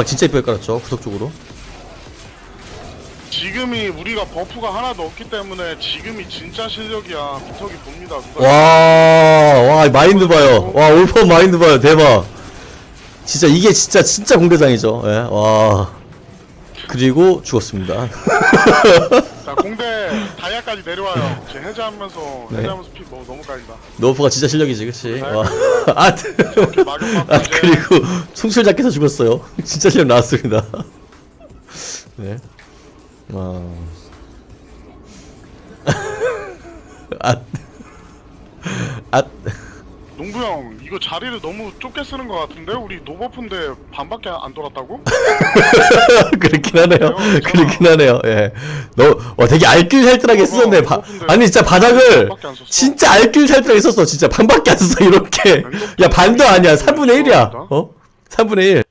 박 진짜 이쁘게 깔았죠 구석 쪽으로 지금이 우리가 버프가 하나도 없기 때문에 지금이 진짜 실력이야. 구석이 봅니다. 구석이. 와와 마인드 봐요 와 올퍼 마인드 봐요 대박 진짜 이게 진짜 진짜 공대장이죠 예, 와 그리고 죽었습니다 자 공대 다이아까지 내려와요. 제 해제하면서 네. 해제하면서 피 너무 너무 깔린다. 노퍼가 진짜 실력이지 그치 와. 아, 아 이제 그리고 총술 잡기서 죽었어요 진짜 실력 나왔습니다 네 와. 아, 아, 농부 형 이거 자리를 너무 좁게 쓰는 것 같은데 우리 노버프인데 반밖에 안 돌았다고? 그렇긴 하네요. 괜찮아. 그렇긴 하네요. 예. 너, 와, 되게 알뜰살뜰하게 쓰는데, 어, 바. 아니, 진짜 바닥을, 반밖에 안 썼어. 진짜 알뜰살뜰하게 썼어. 진짜 반밖에 안 썼어, 이렇게. 야, 반도 아니야. 3분의 1이야. 어? 3분의 1.